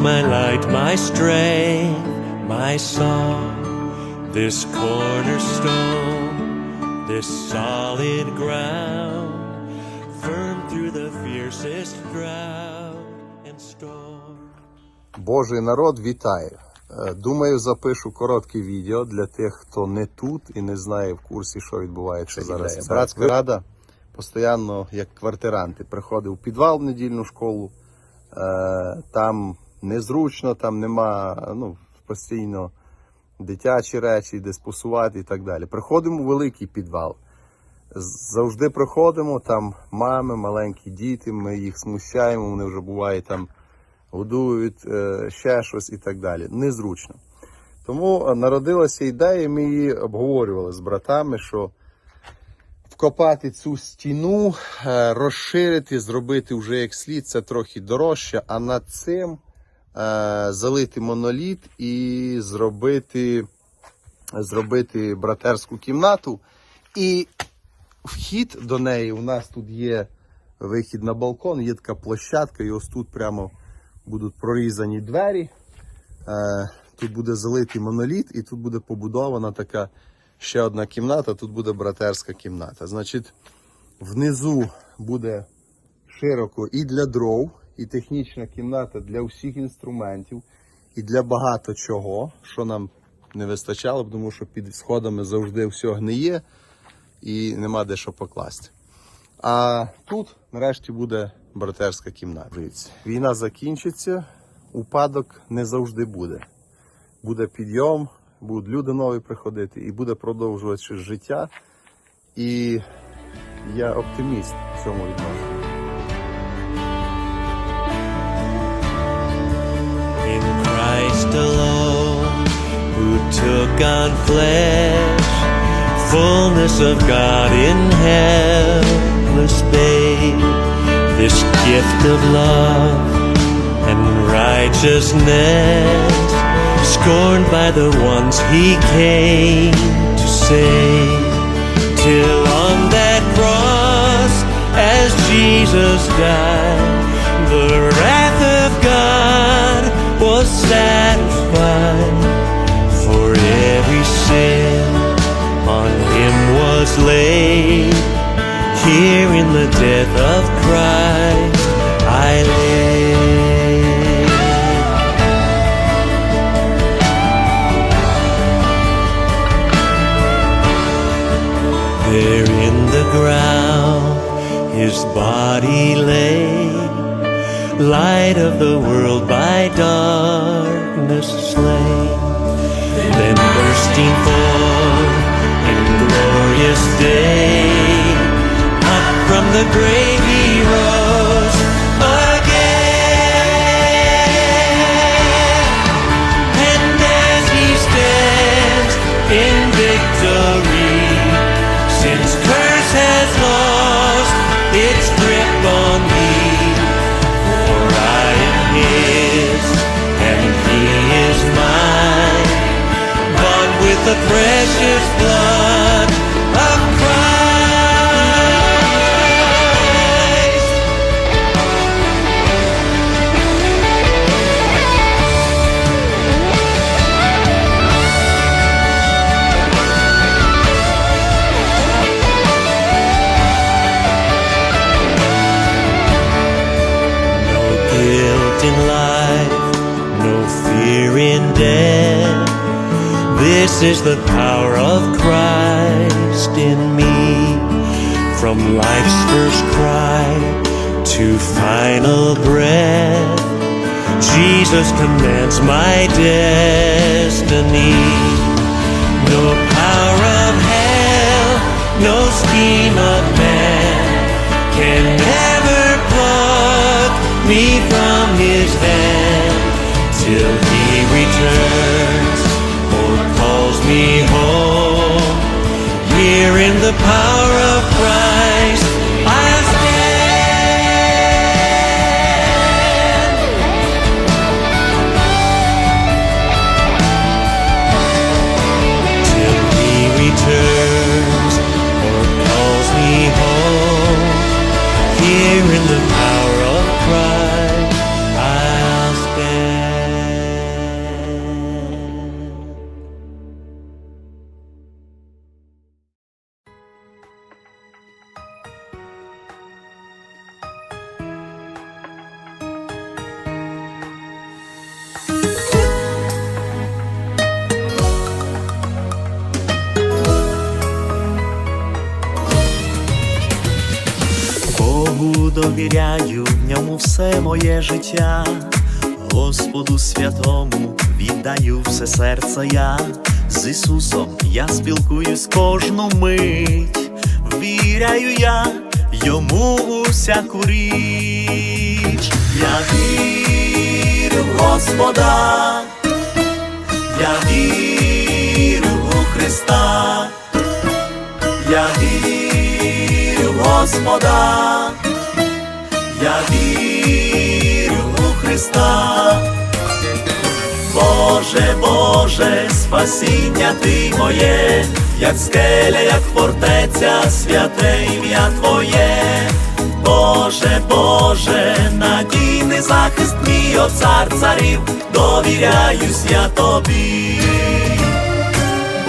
my light, my strength, my song. This cornerstone, this solid ground, firm through the fiercest drought and storm. Божий народ, вітаю! Е, Думаю, запишу коротке відео для тих, хто не тут і не знає в курсі, що відбувається зараз. Братська рада постійно, як квартиранти, приходив у підвал в недільну школу. Е, там незручно, там нема ну, постійно дитячі речі, де спосувати і так далі. Приходимо у великий підвал. Завжди приходимо, там мами, маленькі діти, ми їх смущаємо, вони вже буває там годують, е, ще щось і так далі. Незручно. Тому е, народилася ідея, ми її обговорювали з братами, що вкопати цю стіну, е, розширити, зробити вже як слід, це трохи дорожче, а над цим залити моноліт і зробити, зробити братерську кімнату. І вхід до неї у нас тут є вихід на балкон, є така площадка, і ось тут прямо будуть прорізані двері. Е, Тут буде залитий моноліт, і тут буде побудована така ще одна кімната. Тут буде братерська кімната. Значить, внизу буде широко і для дров, і технічна кімната для всіх інструментів, і для багато чого, що нам не вистачало, тому що під сходами завжди все гниє і нема де що покласти. А тут нарешті буде братерська кімната. Війна закінчиться, упадок не завжди буде. Буде підйом, будуть люди нові приходити і буде продовжуватися життя. І я оптиміст в цьому відношенні. Christ alone, who took on flesh, fullness of God in helpless babe, this gift of love and righteousness, scorned by the ones he came to save, till on that cross, as Jesus died, the wrath satisfied for every sin on him was laid. Here in the death of Christ I live. There in the ground his body lay, light of the world by darkness slain. Then bursting forth in glorious day, up from the grave he rose the precious This is the power of Christ in me. From life's first cry to final breath, Jesus commands my destiny. No power of hell, no scheme of man can ever pluck me from his hand till he returns me home. Here in the power of Christ, довіряю, в ньому все моє життя, Господу святому віддаю все серце я, з Ісусом я спілкуюсь кожну мить, віряю я йому у всяку річ. Я вірю в Господа, я вірю у Христа. Я вірю в Господа, я вірю у Христа. Боже, Боже, спасіння Ти моє, як скеля, як фортеця, святе ім'я Твоє. Боже, Боже, надійний захист мій, о цар царів, довіряюсь я тобі.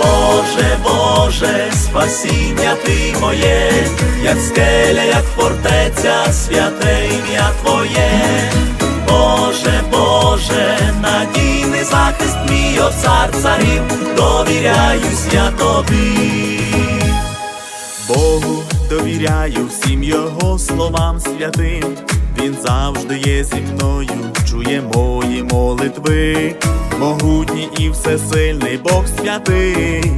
Боже, Боже, спасіння Ти моє, як скеля, як фортеця, святе ім'я Твоє. Боже, Боже, надійний захист мій, о цар царів, довіряюсь я тобі. Богу довіряю всім його словам святим. Він завжди є зі мною, чує мої молитви, могутній і всесильний Бог святий.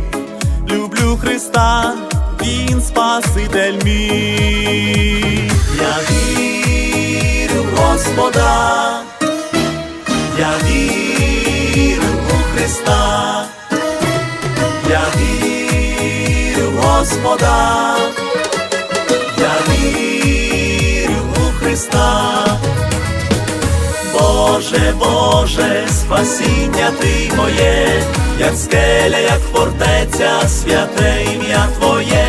Люблю Христа, Він Спаситель мій. Я вірю в Господа, я вірю у Христа. Я вірю в Господа, я вірю у Христа. Боже, Боже, спасіння Ти моє, як скеля, як фортеця, святе ім'я Твоє.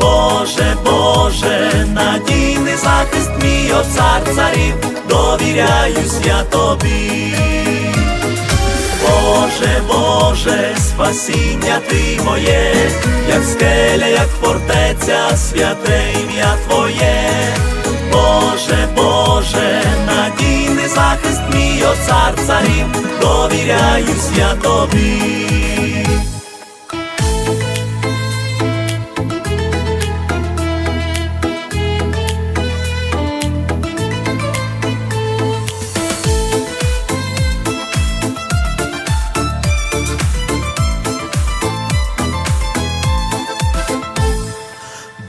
Боже, Боже, надійний захист мій, о цар царів, довіряюсь я тобі. Боже, Боже, спасіння Ти моє, як скеля, як фортеця, святе ім'я Твоє. Боже, Боже, довіряюсь я тобі.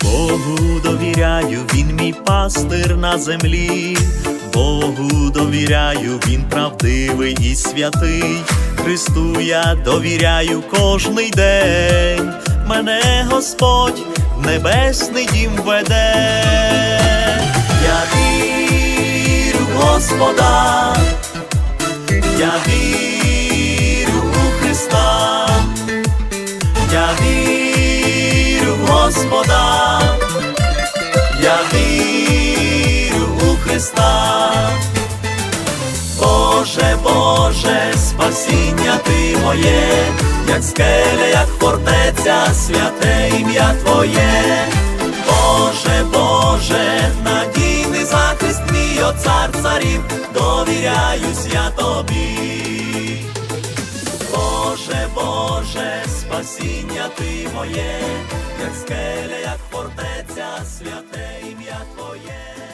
Богу довіряю, він мій пастир на землі. Богу довіряю, він правдивий і святий. Христу я довіряю кожний день. Мене Господь в небесний дім веде. Я вірю в Господа, я вірю у Христа. Я вірю Господа, Боже, спасіння Ти моє, як скеля, як фортеця, святе ім'я Твоє. Боже, Боже, надійний захист мій, о цар царів, довіряюсь я тобі. Боже, Боже, спасіння Ти моє, як скеля, як фортеця, святе ім'я Твоє.